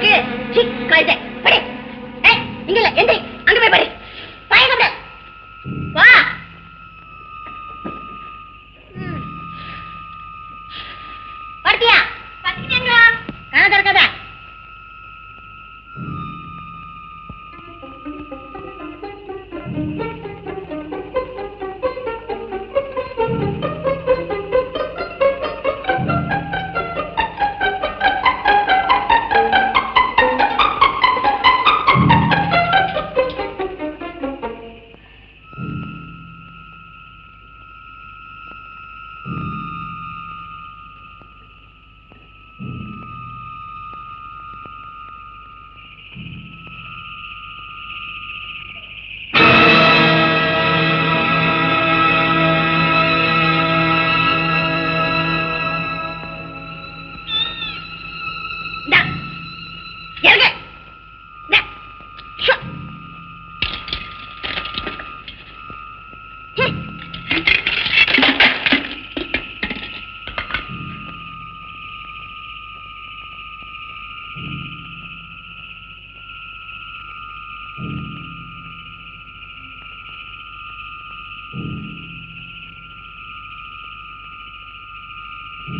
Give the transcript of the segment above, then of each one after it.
இருக்கு சீ, கழுதை படி ஏய்,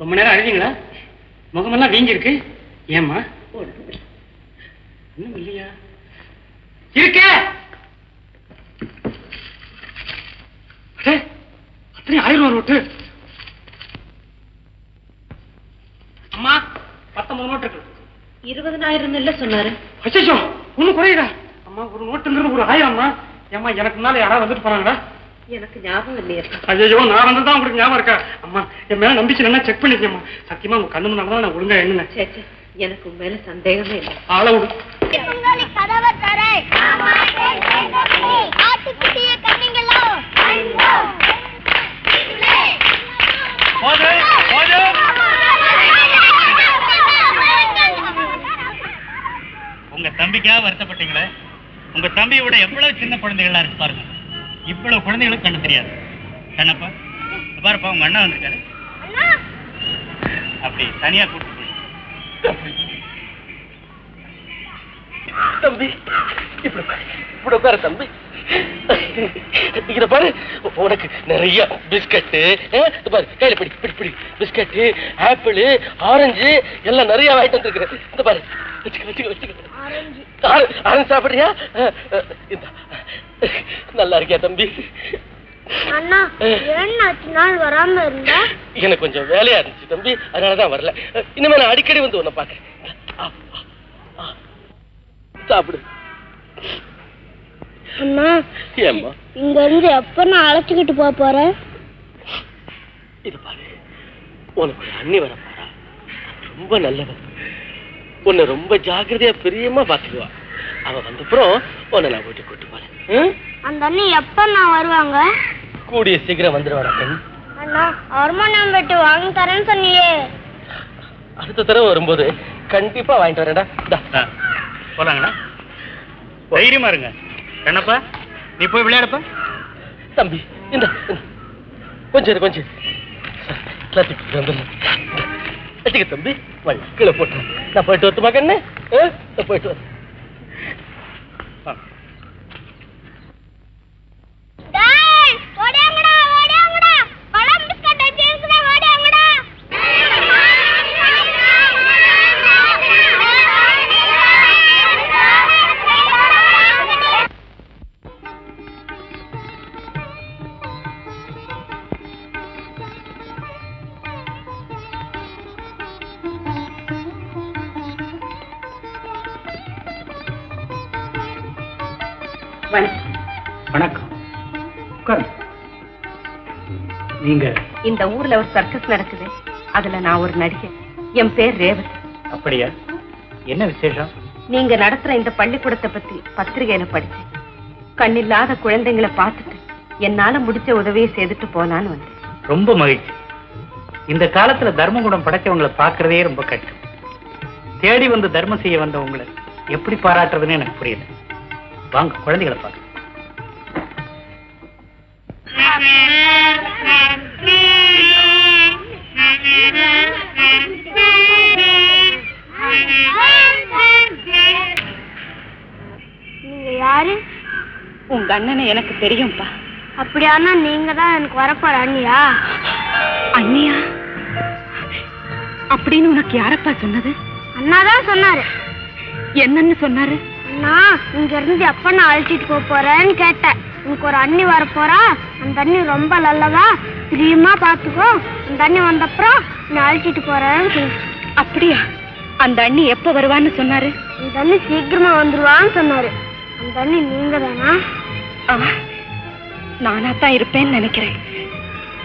ரொம்ப நேரம் அழுதிங்களா? முகமெல்லாம் வீங்கி இருக்கு ஏம்மா? இன்னும் இல்லையா? இருக்க! அத்தனை ஆயிரம் நோட்டு. அம்மா பத்தொன்பது நோட்டு இருக்கு. இருபதனாயிரம் இல்ல சொன்னாரு. அச்சோ ஒண்ணும் குறையுதா அம்மா ஒரு நோட்டுங்கிறது ஒரு ஆயிரம்மா. ஏம்மா எனக்கு முன்னால யாராவது வந்துட்டு போறாங்களா? எனக்கு ஞாபகம் இல்லையா ஐயோ நான் வந்து தான் உங்களுக்கு ஞாபகம் இருக்கா? அம்மா என் மேல நம்பிக்கை என்ன செக் பண்ணிக்கம்மா. சத்தியமா உங்க கண்ணு முன்னால தான் நான் ஒழுங்கா எண்ணுனேன். சே சே, எனக்கு உன் மேல சந்தேகமே இல்லை. ஆள விடு. உங்க தம்பிக்காக வருத்தப்பட்டீங்களே? உங்க தம்பியை விட எவ்வளவு சின்ன குழந்தைகளா இருக்கு பாருங்க. இவ்வளவு குழந்தைகளுக்கு கண்ணு தெரியாது. கண்ணப்பா பாருப்பா உங்க அண்ணா வந்திருக்காரு. அப்படி தனியா கூட்டு போய். தம்பி இப்படி உட்காரு தம்பி. இத பாரு உனக்கு நிறைய பிஸ்கட்டு இது பாரு கையில பிடி பிடி பிடி. பிஸ்கட்டு ஆப்பிள் ஆரஞ்சு எல்லாம் நிறைய வாங்கிட்டு வந்திருக்கிறேன் இந்த பாரு வச்சுக்க வச்சுக்க வச்சுக்க. ஆர- ஆரஞ்சு சாப்பிடுறியா? இந்தா. நல்லா இருக்கியா தம்பி. அண்ணா அஞ்சு நாள் வராம இருந்தா? எனக்கு கொஞ்சம் வேலையா இருந்துச்சு தம்பி அதனாலதான் வரல. இனிமே நான் அடிக்கடி வந்து உன்னை பாக்குறேன் சாப்பிடு. அண்ணா ஏம்மா? இங்க இருந்து எப்ப நான் அழைச்சிக்கிட்டு போக போறேன் இது பாரு உனக்கு ஒரு அண்ணி வர போறா. ரொம்ப நல்லவ. உன்னை ரொம்ப ஜாக்கிரதையா பிரியமா பாத்துக்குவா அவ வந்தப்புறம் உன்னை நான் வீட்டுக்கு கூட்டு போறேன்? அந்த அண்ணி எப்ப நான் வருவாங்க? கூடிய சீக்கிரம் வந்துடுவாடா பெண். அண்ணா ஹார்மோனியம் பெட்டு வாங்கி தரேன்னு சொன்னியே. அடுத்த தடவை வரும்போது கண்டிப்பா வாங்கிட்டு வரேன்டா. போலாங்களா தைரியமா இருங்க. கண்ணப்பா நீ போய் விளையாடுப்பா. தம்பி இந்த. கொஞ்சம் கொஞ்சம். வச்சுக்க தம்பி வழி கீழே போட்டு நான் போயிட்டு வரட்டுமா கண்ணு? போயிட்டு வரேன். நீங்க. இந்த ஊர்ல ஒரு சர்க்கஸ் நடக்குது. அதுல நான் ஒரு நடிகை என் பேர் ரேவதி. அப்படியா? என்ன விசேஷம்? நீங்க நடத்துற இந்த பள்ளிக்கூடத்தை பத்தி பத்திரிகையில படிச்சேன் கண்ணில்லாத குழந்தைங்களை பார்த்துட்டு என்னால முடிச்ச உதவியை செய்துட்டு போலான்னு வந்தேன். ரொம்ப மகிழ்ச்சி. இந்த காலத்துல தர்மகுணம் படைச்சவங்களை பார்க்கறதே ரொம்ப கஷ்டம். தேடி வந்து தர்மம் செய்ய வந்த உங்களை எப்படி பாராட்டுறதுன்னு எனக்கு புரியல. வாங்க குழந்தைகளை பார்க்க எனக்கு தெரியும்பா. அப்படியானா நீங்க தான் எனக்கு வரப்போற அண்ணியா? அண்ணியா? அப்படின்னு உனக்கு யாரப்பா சொன்னது? அண்ணா தான் சொன்னாரு. என்னன்னு சொன்னாரு? அண்ணா இங்க இருந்து எப்ப நான் அழைச்சிட்டு போக போறேன்னு கேட்டேன். உனக்கு ஒரு அண்ணி வரப்போறா? அந்த அண்ணி ரொம்ப நல்லதா பிரியமா பாத்துக்கோ. அந்த அண்ணி வந்தப்புறம் நான் அழைச்சிட்டு போறேன்னு. அப்படியா? அந்த அண்ணி எப்ப வருவான்னு சொன்னாரு? அந்த அண்ணி சீக்கிரமா வந்துருவான்னு சொன்னாரு. அந்த அண்ணி நீங்க தானா நானா தான் இருப்பேன்னு நினைக்கிறேன்.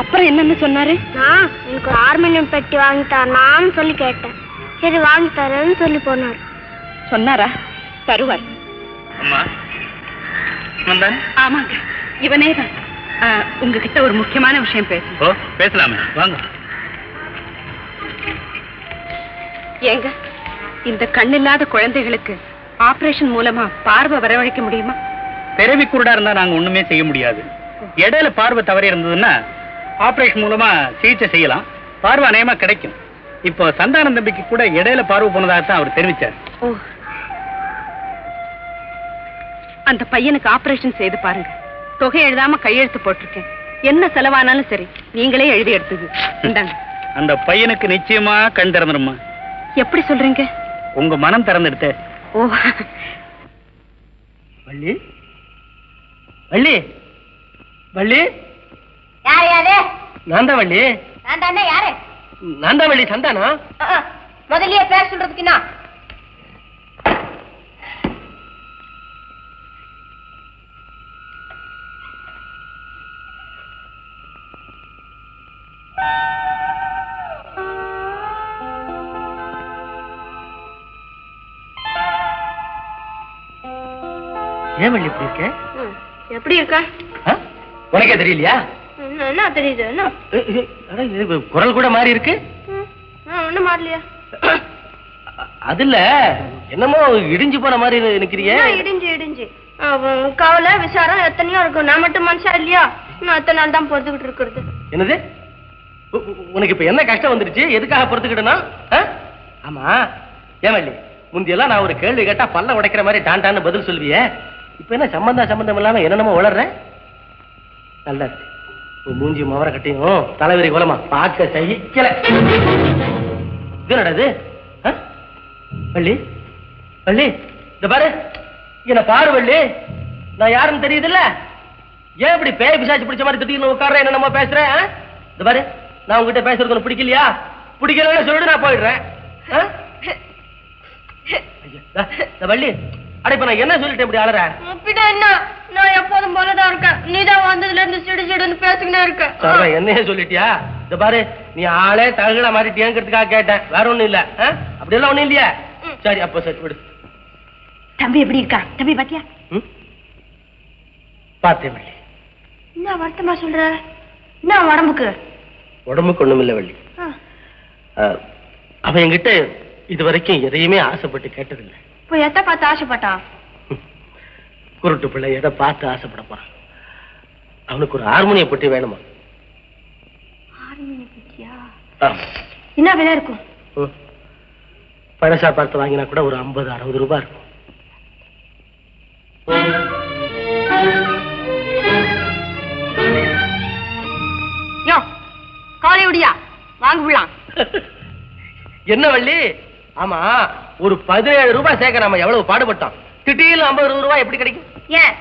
அப்புறம் என்னன்னு சொன்னாரு? நான் எனக்கு ஒரு ஹார்மோனியம் பெட்டி வாங்கி தரலான்னு சொல்லி கேட்டேன். சரி வாங்கி தரேன்னு சொல்லி போனார். சொன்னாரா? தருவார். அம்மா வந்தான் ஆமாங்க இவனே தான் உங்ககிட்ட ஒரு முக்கியமான விஷயம் பேச ஓ பேசலாமே. வாங்க. ஏங்க இந்த கண்ணில்லாத குழந்தைகளுக்கு ஆபரேஷன் மூலமா பார்வை வரவழைக்க முடியுமா? பிறவி குருடா இருந்தா நாங்க ஒண்ணுமே செய்ய முடியாது. இடையில பார்வை தவறி இருந்ததுன்னா ஆபரேஷன் மூலமா சிகிச்சை செய்யலாம். பார்வை அநேகமா கிடைக்கும். இப்போ சந்தானம் தம்பிக்கு கூட இடையில பார்வை போனதாக தான் அவர் தெரிவிச்சார். அந்த பையனுக்கு ஆபரேஷன் செய்து பாருங்க. தொகை எழுதாம கையெழுத்து போட்டிருக்கேன். என்ன செலவானாலும் சரி நீங்களே எழுதி எடுத்தது. இந்தாங்க. அந்த பையனுக்கு நிச்சயமா கண் திறந்துருமா எப்படி சொல்றீங்க? உங்க மனம் திறந்துடுத்த. ஓ. வள்ளி? வள்ளி. வள்ளி? யாரு யாரு? நான் தான் வள்ளி. நான் தானே யாரு? நான் தான் வள்ளி சந்தானா? முதல்லயே பேர் சொல்றதுக்கு என்ன ஏன் வள்ளி இப்படி இருக்க? எப்படி இருக்க? உனக்கே தெரியலையா? என்ன தெரியுது என்ன? குரல் கூட மாறி இருக்கு. ஒண்ணும் மாறலையா. அதுல என்னமோ இடிஞ்சு போன மாதிரி நிக்கிறியே இடிஞ்சு இடிஞ்சு? கவலை விசாரம் எத்தனையோ இருக்கும் நான் மட்டும் மனுஷா இல்லையா? நான் எத்தனை நாள் தான் பொறுத்துக்கிட்டு இருக்கிறது. என்னது? உனக்கு இப்ப என்ன கஷ்டம் வந்துருச்சு? எதுக்காக பொறுத்துக்கிட்டனா? ஆமா. வள்ளி முந்தியெல்லாம் நான் ஒரு கேள்வி கேட்டா பல்ல உடைக்கிற மாதிரி டான் டான்னு பதில் சொல்லுவியே. இப்ப என்ன சம்பந்தம் சம்பந்தம் இல்லாம என்னென்னமோ வளர்ற நல்லா இருக்கு மூஞ்சி மவர கட்டியும் தலைவரி கோலமா? பார்க்க சகிக்கல. இது என்னடா இது? ஆ? வள்ளி? வள்ளி இந்த பாரு. என்ன பாரு வள்ளி. நான் யாருன்னு தெரியுதுல்ல? ஏன் இப்படி பேய் பிசாச்சு பிடிச்ச மாதிரி திட்டிக்கணும் உட்கார என்ன நம்ம பேசுறேன் இந்த பாரு. நான் உங்ககிட்ட பேசுறது உனக்கு பிடிக்கலையா? பிடிக்கலன்னு சொல்லிட்டு நான் போயிடுறேன். ஆ? வள்ளி. அட இப்ப நான் என்ன சொல்லிட்டேன் இப்படி அப்படின்னா என்ன? நான் எப்போதும் போலதான் இருக்கேன். நீதான் வந்ததுல இருந்து சிடு சிடுன்னு பேசிக்கிட்டே இருக்க. என்னையே சொல்லிட்டியா? இந்த பாரு நீ ஆளே தககள மாறிட்டியங்கிறதுக்காக கேட்டேன். வேற ஒண்ணும் இல்ல. ஆ? அப்படியெல்லாம் ஒண்ணும் இல்லையா? சரி அப்ப சரி விடு. தம்பி எப்படி இருக்கா? தம்பி பாத்தியா? பார்த்தேன் வள்ளி என்ன வருத்தமா சொல்ற? என்ன உடம்புக்கு? உடம்புக்கு ஒண்ணும் இல்ல வள்ளி அவன் என்கிட்ட இது வரைக்கும் எதையுமே ஆசைப்பட்டு கேட்டதில்லை. இப்போ எத்த பார்த்து ஆசைப்பட்டான்? குருட்டு பிள்ளை எதை பார்த்து ஆசைப்பட போறான்? அவனுக்கு ஒரு ஹார்மோனிய பெட்டி வேணுமா. என்ன விலை இருக்கும். பழசா பார்த்து வாங்கினா கூட ஒரு ஐம்பது அறுபது ரூபாய் இருக்கும். காலை விடியா வாங்க என்ன வள்ளி? ஆமா ஒரு பதினேழு ரூபாய் சேர்க்க நாம எவ்வளவு பாடுபட்டோம். திடீர்னு ஐம்பது ரூபாய் எப்படி கிடைக்கும்? ஏன்?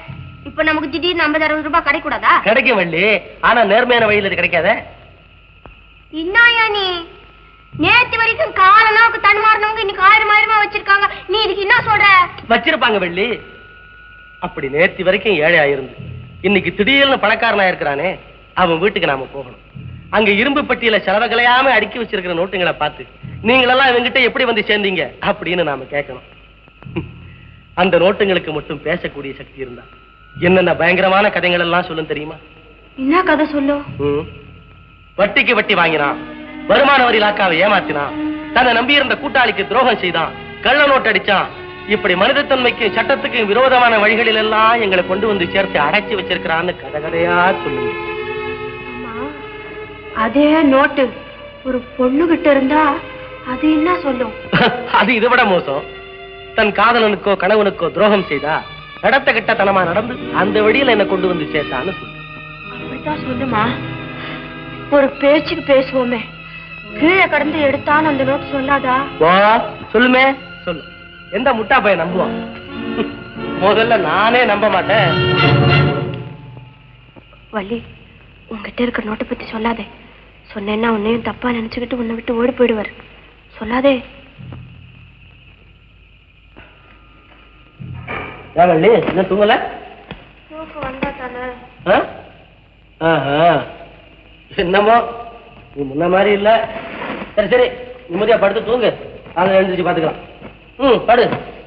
இப்போ நமக்கு திடீர்னு ஐம்பது அறுபது ரூபாய் கிடைக்கூடாதா கிடைக்கும் வள்ளி. ஆனா நேர்மையான வழியில் இது கிடைக்காதே. என்னயா நீ? நேத்து வரைக்கும் காலனாவுக்கு தன்மாறினவங்க இன்னைக்கு ஆயிரம் ஆயிரமா வச்சிருக்காங்க. நீ இதுக்கு என்ன சொல்ற? வச்சிருப்பாங்க வெள்ளி. அப்படி நேத்தி வரைக்கும் ஏழை ஆயிருந்து இன்னைக்கு திடீர்னு பணக்காரனா இருக்கிறானே அவன் வீட்டுக்கு நாம போகணும். அங்க இரும்பு பெட்டியில செலவுகளையாம அடுக்கி வச்சிருக்கிற நோட்டுங்களை பார்த்து நீங்களெல்லாம் இவங்கிட்ட எப்படி வந்து சேர்ந்தீங்க? அப்படின்னு நாம கேட்கணும். அந்த நோட்டுங்களுக்கு மட்டும் பேசக்கூடிய சக்தி இருந்தா. என்னென்ன பயங்கரமான கதைகள் எல்லாம் சொல்லும் தெரியுமா? என்ன கதை சொல்லு? ம். வட்டிக்கு வட்டி வாங்கினான். வருமான வரி இலாக்காவை ஏமாத்தினான். தன்னை நம்பியிருந்த கூட்டாளிக்கு துரோகம் செய்தான். கள்ள நோட்டு அடிச்சான். இப்படி மனிதத்தன்மைக்கு சட்டத்துக்கு விரோதமான வழிகளில் எல்லாம் எங்களை கொண்டு வந்து சேர்த்து அடைச்சி வச்சிருக்கிறான்னு கதை கதையா சொல்லுங்க அதே நோட்டு ஒரு பொண்ணு கிட்ட இருந்தா அது என்ன சொல்லும்? அது இதை விட மோசம். தன் காதலனுக்கோ கணவனுக்கோ துரோகம் செய்தா நடத்த கிட்டத்தனமா நடந்து அந்த வழியில என்ன கொண்டு வந்து சேர்த்தான்னு அப்படித்தான் சொல்லுமா? ஒரு பேச்சுக்கு பேசுவோமே. கீழே கடந்து எடுத்தான்னு அந்த நோட்டு சொல்லாதா? வா சொல்லுமே சொல்லு. எந்த முட்டா பையன் நம்புவான்? முதல்ல நானே நம்ப மாட்டேன். வள்ளி உங்ககிட்ட இருக்கிற நோட்டை பத்தி சொல்லாதே. சொன்னேன்னா உன்னையும் தப்பா நினைச்சுக்கிட்டு உன்னை விட்டு ஓடி போயிடுவார். சொல்லாதே. வள்ளி என்ன தூங்கல. என்னமோ? நீ முன்ன மாதிரி இல்ல. சரி சரி. நிம்மதியா படுத்து தூங்கு. காலையில எழுந்திரிச்சு பாத்துக்கலாம். ம் படு.